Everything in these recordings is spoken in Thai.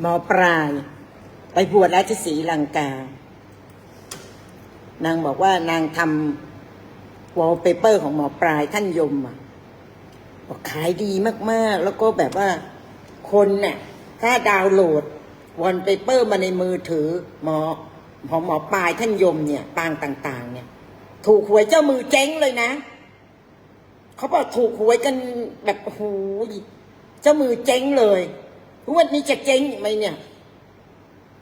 หมอปลาย ไปบวชแล้วที่ศรีลังกา นางบอกว่านางทำวอลเปเปอร์ของหมอปลายท่านยมอะบอกขายดีมากๆ แล้วก็แบบว่าคนเนี่ยถ้าดาวน์โหลดวอลเปเปอร์มาในมือถือหมอของหมอปลายท่านยมเนี่ย ปางต่าง ๆ เนี่ย ถูกหวยเจ้ามือเจ๊งเลยนะเขาบอกถูกหวยกันแบบโอ้โหเจ้ามือเจ๊งเลย ทุกวันนี้จะเจ๊งไหมเนี่ย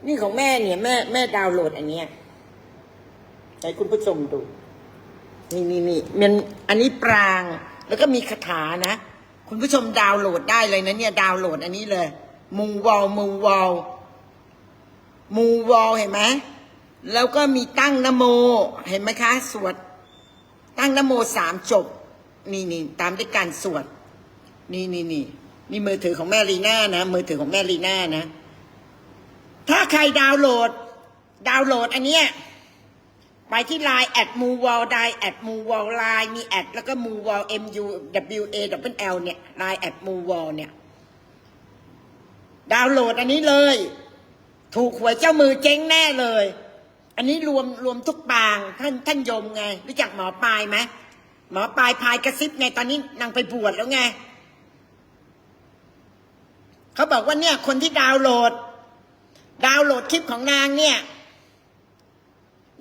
นี่ของแม่เนี่ย แม่แม่ดาวน์โหลดอันเนี้ยให้คุณผู้ชมดู นี่นี่นี่มันอันนี้ปราง แล้วก็มีคาถานะ คุณผู้ชมดาวน์โหลดได้เลยนะเนี่ย ดาวน์โหลดอันนี้เลย มูวอลมูวอลมูวอลเห็นไหมแล้วก็มีตั้งนโม เห็นไหมคะ สวด ตั้งนโมสามจบ นี่นี่ตามด้วยการสวด นี่นี่นี่ นี่มือถือของแม่ลีน่านะ มือถือของแม่ลีน่านะ ถ้าใครดาวน์โหลด ดาวน์โหลดอันเนี้ยไปที่ไลน์แอดมูวอลไดแอดมูวอลไลน์มีแอดแล้วก็มูวอล M U W A W L เนี่ยไลน์แอดมูวอลเนี่ย ดาวน์โหลดอันนี้เลย ถูกหวยเจ้ามือเจ๊งแน่เลย อันนี้รวมรวมทุกปางท่านท่านยมไง รู้จักหมอปลายไหมหมอปลายพายกระซิบไงตอนนี้นางไปบวชแล้วไง เขาบอกว่าเนี่ย คนที่ดาวน์โหลด ดาวน์โหลดคลิปของนางเนี่ย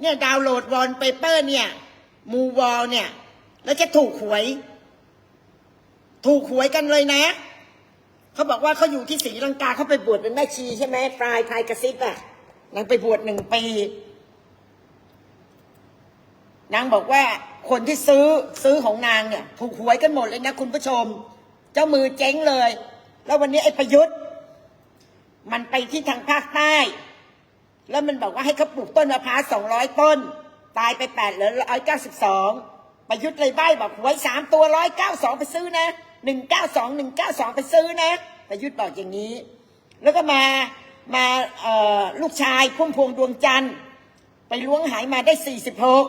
เนี่ยดาวน์โหลดวอลเปเปอร์เนี่ย มูวอลเนี่ย แล้วจะถูกหวย ถูกหวยกันเลยนะเขาบอกว่าเขาอยู่ที่ศรีลังกาเขาไปบวชเป็นแม่ชีใช่ไหมปลายพายกระซิบอะนางไปบวชหนึ่งปีนางบอกว่าคนที่ซื้อซื้อของนางเนี่ย ถูกหวยกันหมดเลยนะคุณผู้ชม เจ้ามือเจ๊งเลย แล้ววันนี้ไอ้ประยุทธ์ มันไปที่ทางภาคใต้ แล้วมันบอกว่าให้เขาปลูกต้นมะพร้าวสองร้อยต้น ตายไปแปดเหลือร้อยเก้าสิบสองประยุทธ์เลยใบ้บอกหวยสามตัวร้อยเก้าสองไปซื้อนะหนึ่งเก้าสองหนึ่งเก้าสองไปซื้อนะประยุทธ์บอกอย่างนี้ แล้วก็มามาลูกชายพุ่มพวงดวงจันทร์ไปล้วงหายมาได้สี่สิบหก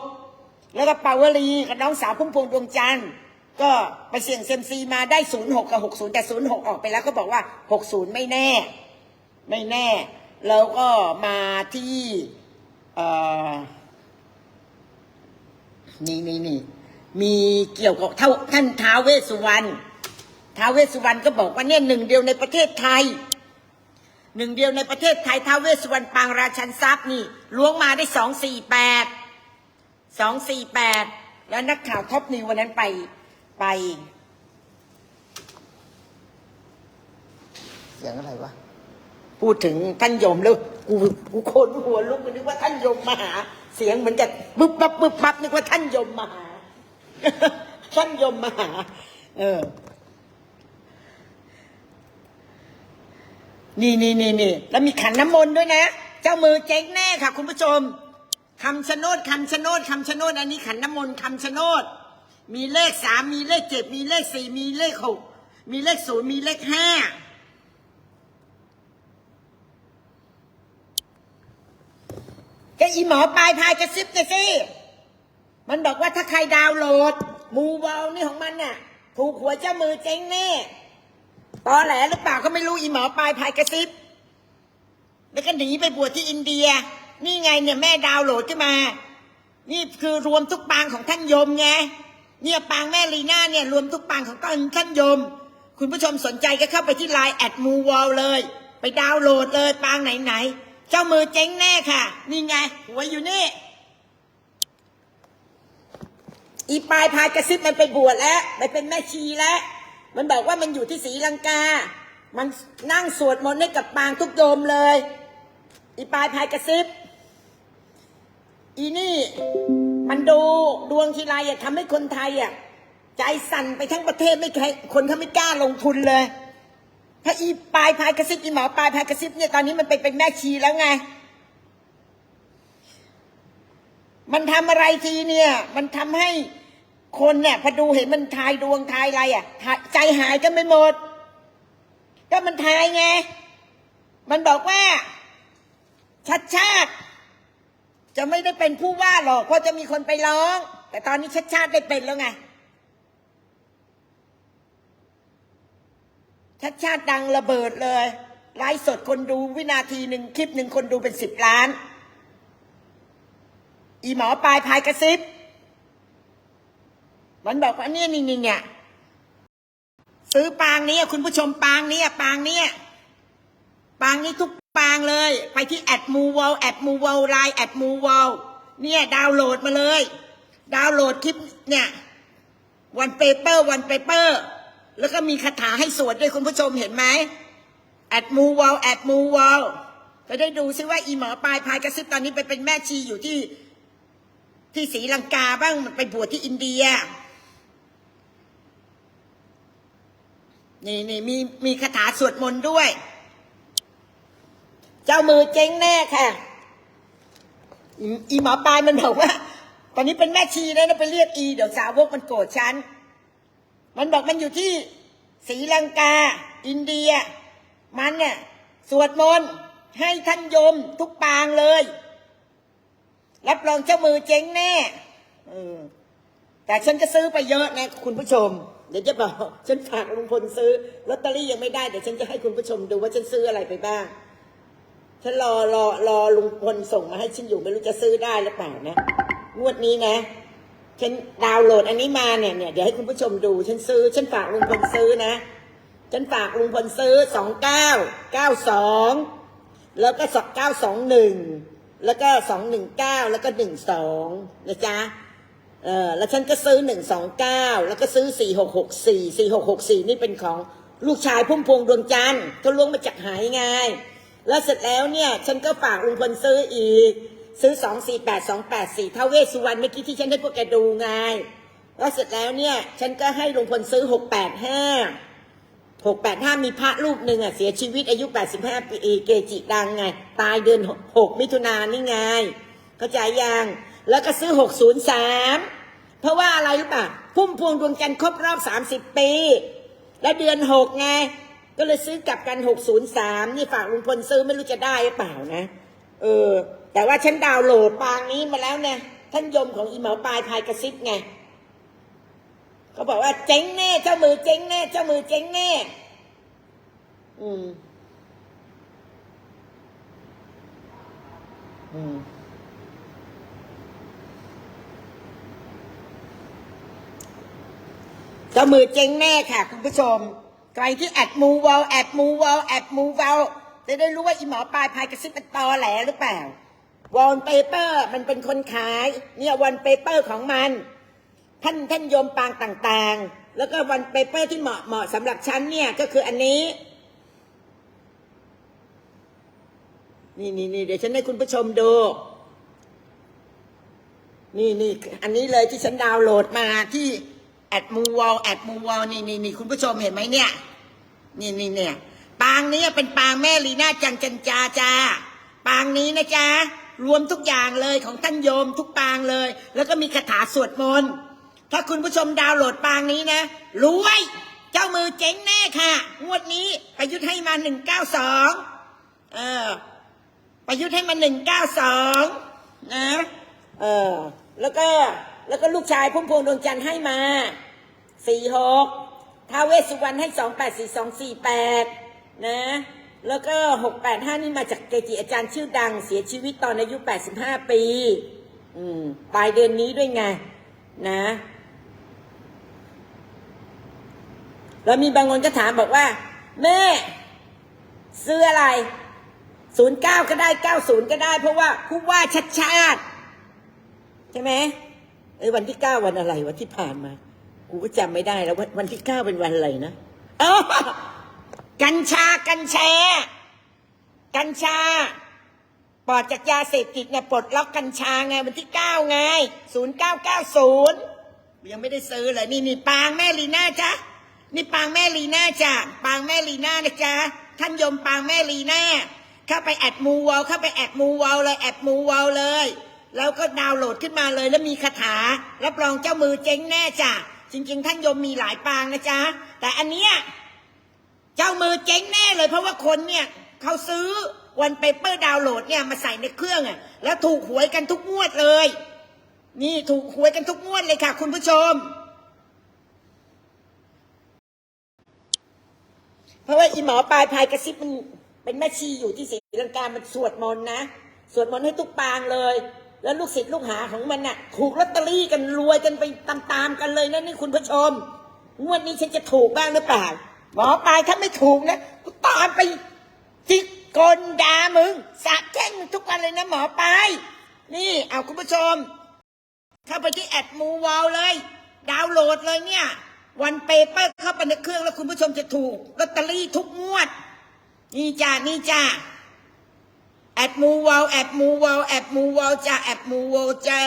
แล้วก็ปาวลีกับน้องสาวพุ่มพวงดวงจันทร์ ก็ไปเสี่ยงเซมซีมาได้ศูนย์หกกับหกศูนย์แต่ศูนย์หกออกไปแล้วก็บอกว่าหกศูนย์ไม่แน่ ไม่แน่ แล้วก็มาที่เออนี่นี่นี่มีเกี่ยวกับท่าท่านท้าวเวสุวรรณท้าวเวสุวรรณก็บอกว่าเนี่ยหนึ่งเดียวในประเทศไทยหนึ่งเดียวในประเทศไทยท้าวเวสสุวรรณปางราชันทรัพย์นี่ล้วงมาได้สองสี่แปดสองสี่แปดแล้วนักข่าวท็อปนิววันนั้นไป ไป เสียงอะไรวะ พูดถึงท่านยมแล้วกูกูโคนหัวลุกนึกว่าท่านยมมาหา เสียงเหมือนกับบึบบับบึบบับนึกว่าท่านยมมาหา ท่านยมมาหา เออ นี่นี่นี่นี่แล้วมีขันน้ำมนต์ด้วยนะ เจ้ามือเจ๊งแน่ค่ะ คุณผู้ชมคำชะโนดคำชะโนดคำชะโนดอันนี้ขันน้ำมนต์คำชะโนด มีเลขสามมีเลขเจ็ดมีเลขสี่มีเลขหกมีเลขศูนย์มีเลขห้าก็อีหมอปลายพายกระซิบกันสิมันบอกว่าถ้าใครดาวน์โหลด มูวอลนี่ของมันน่ะ ถูกหัวเจ้ามือเจ๊งแน่ตอแหลหรือเปล่าก็ไม่รู้อีหมอปลายพายกระซิบแล้วก็หนีไปบวชที่อินเดีย นี่ไงเนี่ยแม่ดาวน์โหลดขึ้นมา นี่คือรวมทุกปางของท่านยมไง เนี่ยปางแม่ลีน่าเนี่ยรวมทุกปางของท่านท่านยม คุณผู้ชมสนใจก็เข้าไปที่ไลน์แอดมูวอลเลย ไปดาวน์โหลดเลยปางไหนๆเจ้ามือเจ๊งแน่ค่ะ นี่ไง หัวอยู่นี่ อีปลายพายกระซิบมันไปบวชแล้วไปเป็นแม่ชีแล้ว มันบอกว่ามันอยู่ที่ศรีลังกา มันนั่งสวดมนต์ให้กับปางทุกโยมเลย อีปลายพายกระซิบ อีนี่ มันดูดวงทีไรอะทำให้คนไทยอะใจสั่นไปทั้งประเทศไม่ใครคนเขาไม่กล้าลงทุนเลย ถ้าอีปลายพายกระซิบอีหมอปลายพายกระซิบเนี่ยตอนนี้มันไปเป็นแม่ชีแล้วไง มันทำอะไรทีเนี่ย มันทำให้คนเนี่ยพอดูเห็นมันทายดวงทายอะไรอะใจหายกันไปหมด ก็มันทายไง มันบอกว่าชัดชาติ จะไม่ได้เป็นผู้ว่าหรอกเพราะจะมีคนไปร้อง แต่ตอนนี้ชัดชาติได้เป็นแล้วไง ชัดชาติดังระเบิดเลยไลฟ์สดคนดูวินาทีหนึ่งคลิปหนึ่งคนดูเป็นสิบล้าน อีหมอปลายพายกระซิบ มันบอกว่าเนี่ยนี่นี่เนี่ยซื้อปางนี้คุณผู้ชมปางนี้ปางนี้ปางนี้ทุก ปางเลย ไปที่แอดมูวอลแอดมูวอลไลน์แอดมูวอลเนี่ยดาวน์โหลดมาเลย ดาวน์โหลดคลิปเนี่ยวันเปเปอร์วันเปเปอร์แล้วก็มีคาถาให้สวดด้วยคุณผู้ชมเห็นไหมแอดมูวอลแอดมูวอลจะได้ดูซิว่าอีหมอปลายพายกระซิบตอนนี้ไปเป็นแม่ชีอยู่ที่ที่ศรีลังกาบ้างไปบวชที่อินเดีย นี่นี่มีมีคาถาสวดมนต์ด้วย จ้ามือเจ๊งแน่ค่ะ อีหมอปลายมันบอกว่า ตอนนี้เป็นแม่ชีแล้วนะไปเรียกอี เดี๋ยวสาวกมันโกรธฉัน มันบอกมันอยู่ที่ศรีลังกา อินเดีย มันเนี่ยสวดมนต์ให้ท่านโยมทุกปางเลย รับรองเจ้ามือเจ๊งแน่แต่ฉันก็ซื้อไปเยอะนะคุณผู้ชม เดี๋ยวจะบอกฉันฝากลุงพลซื้อลอตเตอรี่ยังไม่ได้เดี๋ยวฉันจะให้คุณผู้ชมดูว่าฉันซื้ออะไรไปบ้าง ฉันรอรอรอลุงพลส่งมาให้ฉันอยู่ไม่รู้จะซื้อได้หรือเปล่านะงวดนี้นะฉันดาวน์โหลดอันนี้มาเนี่ยเนี่ยเดี๋ยวให้คุณผู้ชมดู ฉันซื้อ ฉันฝากลุงพลซื้อนะ ฉันฝากลุงพลซื้อสองเก้าเก้าสองแล้วก็สองเก้าสองหนึ่งแล้วก็สองหนึ่งเก้าแล้วก็หนึ่งสองนะจ๊ะเออแล้วฉันก็ซื้อหนึ่งสองเก้าแล้วก็ซื้อสี่หกหกสี่สี่หกหกสี่นี่เป็นของลูกชายพุ่มพวงดวงจันทร์ก็ล้วงมาจากหายไง แล้วเสร็จแล้วเนี่ย ฉันก็ฝากลุงพลซื้ออีก ซื้อสองสี่แปดสองแปดสี่ท้าวเวสสุวรรณเมื่อกี้ที่ฉันให้พวกแกดูไงแล้วเสร็จแล้วเนี่ย ฉันก็ให้ลุงพลซื้อหกแปดห้าหกแปดห้ามีพระรูปหนึ่งอะเสียชีวิตอายุแปดสิบห้าปีเกจิดังไง ตายเดือนหกมิถุนายนนี่ไง เข้าใจยังแล้วก็ซื้อหกศูนย์สามเพราะว่าอะไรรู้ป่ะ พุ่มพวงดวงจันทร์ครบรอบสามสิบปี แล้วเดือนหกไง ก็เลยซื้อกลับกันหกศูนย์สามนี่ฝากลุงพลซื้อไม่รู้จะได้หรือเปล่านะ เออ แต่ว่าฉันดาวน์โหลดปางนี้มาแล้วเนี่ยท่านยมของอีเหมาปลายพายกระซิบไงเขาบอกว่าเจ๊งแน่เจ้ามือเจ๊งแน่เจ้ามือเจ๊งแน่ อืม อืมเจ้ามือเจ๊งแน่ค่ะ คุณผู้ชม ใครที่แอดมูวอลแอดมูวอลแอดมูวอลจะได้รู้ว่าอีหมอปลายพายกระซิบเป็นตอแหลหรือเปล่าวอลเปเปอร์มันเป็นคนขาย เนี่ยวันเปเปอร์ของมัน ท่านท่านโยมปางต่างๆ แล้วก็วันเปเปอร์ที่เหมาะเหมาะสำหรับฉันเนี่ยก็คืออันนี้ นี่นี่นี่เดี๋ยวฉันให้คุณผู้ชมดู นี่นี่อันนี้เลยที่ฉันดาวน์โหลดมาที่ แอดมูวอลแอดมูวอลนี่นี่นี่คุณผู้ชมเห็นไหมเนี่ย นี่นี่เนี่ย ปางนี้เป็นปางแม่ลีน่าจังจันจาจ้าปางนี้นะจ๊ะรวมทุกอย่างเลยของท่านโยมทุกปางเลย แล้วก็มีคาถาสวดมนต์ถ้าคุณผู้ชมดาวน์โหลดปางนี้นะรวยเจ้ามือเจ๊งแน่ค่ะ งวดนี้ประยุทธ์ให้มาหนึ่งเก้าสองเออประยุทธ์ให้มาหนึ่งเก้าสองนะเออแล้วก็แล้วก็ลูกชายพุ่มพวงดวงจันทร์ให้มา สี่หกท้าเวสุวรรณให้สองแปดสี่สองสี่แปดนะ แล้วก็หกแปดห้านี่มาจากเกจิอาจารย์ชื่อดัง เสียชีวิตตอนอายุแปดสิบห้าปี อืมปลายเดือนนี้ด้วยไง นะแล้วมีบางคนก็ถามบอกว่า แม่ ซื้ออะไรศูนย์เก้าก็ได้เก้าศูนย์ก็ได้ เพราะว่าผู้ว่าชัดชาติ ใช่ไหมเอ้วันที่เก้าวันอะไรวันที่ผ่านมา กูก็จำไม่ได้แล้ววันวันที่เก้าเป็นวันอะไรนะอ๋อกัญชากัญชากัญชาปลอดจากยาเสพติดเนี่ยปลดล็อกกัญชาไงวันที่เก้าไงศูนย์เก้าเก้าศูนย์ยังไม่ได้ซื้อเลยนี่นี่ปางแม่ลีน่าจ้ะนี่ปางแม่ลีน่าจ้ะปางแม่ลีน่านะจ๊ะท่านยมปางแม่ลีน่าเข้าไปแอดมูวอลเข้าไปแอดมูวอลเลยแอดมูวอลเลย แล้วก็ดาวน์โหลดขึ้นมาเลยแล้วมีคาถารับรองเจ้ามือเจ๊งแน่จ้ะ จริง ๆ ท่านยมมีหลายปางนะจ๊ะ แต่อันเนี้ยเจ้ามือเจ๊งแน่เลย เพราะว่าคนเนี่ยเขาซื้อวันเปเปอร์ดาวน์โหลดเนี่ยมาใส่ในเครื่องอะแล้วถูกหวยกันทุกงวดเลย นี่ถูกหวยกันทุกงวดเลยค่ะ คุณผู้ชม เพราะว่าอีหมอปลายพายกระซิบมันเป็นแม่ชีอยู่ที่ศรีลังกา มันสวดมนต์นะ สวดมนต์ให้ทุกปางเลย แล้วลูกศิษย์ลูกหาของมันน่ะ ถูกลอตเตอรี่กันรวยกันไปตามๆกันเลยนะนี่คุณผู้ชม งวดนี้ฉันจะถูกบ้างหรือเปล่าหมอปลายถ้าไม่ถูกนะกูตามไปจิกกลด่ามึงสาบแช่งมึงทุกวันเลยนะหมอปลายนี่เอาคุณผู้ชม เข้าไปที่แอดมูวอลเลย ดาวน์โหลดเลยเนี่ยวันเปเปอร์เข้าไปในเครื่องแล้วคุณผู้ชมจะถูกลอตเตอรี่ทุกงวด นี่จ้านี่จ้า แอดมูวอลแอดมูวอลแอดมูวอลจ้าแอดมูวอลจ้า